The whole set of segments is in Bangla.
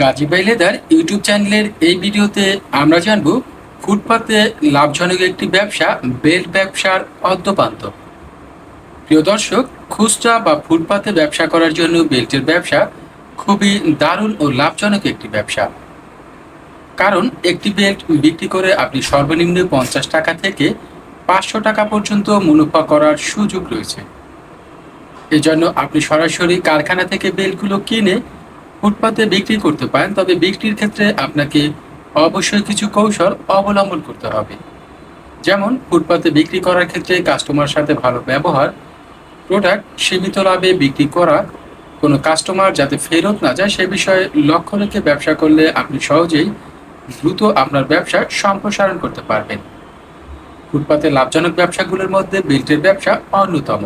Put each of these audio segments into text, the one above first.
গাজী বাই লেদার ইউটিউব চ্যানেলের এই ভিডিওতে আমরা জানব ফুটপাতে লাভজনক একটি ব্যবসা, বেল্ট ব্যবসার অদ্যপান্ত প্রিয় দর্শক, খুচরা বা ফুটপাতে ব্যবসা করার জন্য বেল্টের ব্যবসা খুবই দারুণ ও লাভজনক একটি ব্যবসা। কারণ একটি বেল্ট বিক্রি করে আপনি সর্বনিম্ন পঞ্চাশ টাকা থেকে পাঁচশো টাকা পর্যন্ত মুনাফা করার সুযোগ রয়েছে। এজন্য আপনি সরাসরি কারখানা থেকে বেল্টগুলো কিনে ফুটপাতে বিক্রি করতে পারেন, তবে বিক্রির ক্ষেত্রে আপনাকে অবশ্যই কিছু কৌশল অবলম্বন করতে হবে। যেমন, ফুটপাতে বিক্রি করার ক্ষেত্রে কাস্টমার সাথে ভালো ব্যবহার প্রোডাক্ট সীমিত লাভে বিক্রি করা, কোনো কাস্টমার যাতে ফেরত না যায়, সে বিষয়ে লক্ষ্য রেখে ব্যবসা করলে আপনি সহজেই দ্রুত আপনার ব্যবসা সম্প্রসারণ করতে পারবেন। ফুটপাতে লাভজনক ব্যবসাগুলোর মধ্যে বেল্টের ব্যবসা অন্যতম।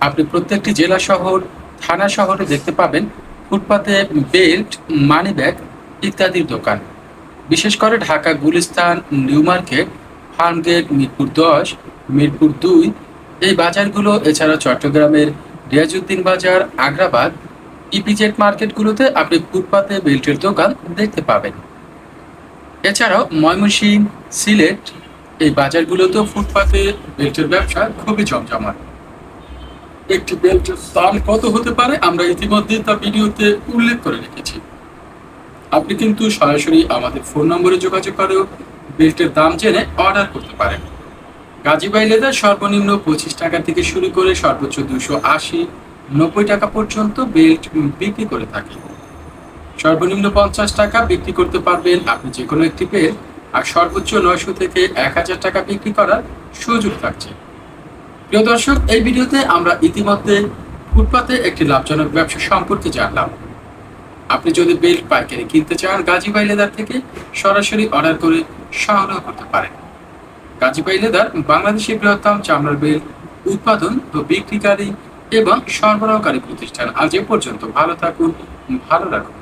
আপনি প্রত্যেকটি জেলা শহর, থানা শহরে দেখতে পাবেন ফুটপাতে বেল্ট মানি ব্যাগ ইত্যাদির দোকান। বিশেষ করে Dhaka, Gulistan, New Market Farmgate Mirpur দশ, মিরপুর দুই। এই বাজারগুলো, এছাড়া চট্টগ্রামের রিয়াজউদ্দিন বাজার, আগ্রাবাদ, ইপিজেড মার্কেটগুলোতে আপনি ফুটপাতে বেল্টের দোকান দেখতে পাবেন। এছাড়াও ময়মনসিংহ, সিলেট, এই বাজারগুলোতেও ফুটপাতে বেল্টের ব্যবসা খুবই জমজমাট। একটি বেল্টের দাম কত হতে পারে? আমরা ইতিমধ্যে তার ভিডিওতে উল্লেখ করে রেখেছি। আপনি কিন্তু সরাসরি আমাদের ফোন নম্বরে যোগাযোগ করেও বেল্টের দাম জেনে অর্ডার করতে পারেন। গাজীবাই লেদার সর্বনিম্ন পঁচিশ টাকা থেকে শুরু করে সর্বোচ্চ দুশো আশি, নব্বই টাকা পর্যন্ত বেল্ট বিক্রি করে থাকি। সর্বনিম্ন পঞ্চাশ টাকা বিক্রি করতে পারবেন আপনি যে কোনো একটি বেল্ট, আর সর্বোচ্চ নয়শো থেকে এক হাজার টাকা বিক্রি করার সুযোগ থাকছে। প্রিয় দর্শক, এই ভিডিওতে আমরা ইতিমধ্যে ফুটপাতে একটি লাভজনক ব্যবসা সম্পর্কে জানলাম। আপনি যদি বেল্ট পাইকারি কিনতে চান, গাজীবাই লেদার থেকে সরাসরি অর্ডার করে সংগ্রহ করতে পারেন। গাজীবাই লেদার বাংলাদেশের বৃহত্তম চামড়ার বেল্ট উৎপাদন ও বিক্রিকারী এবং সরবরাহকারী প্রতিষ্ঠান। আজ এ পর্যন্ত ভালো থাকুন, ভালো রাখুন।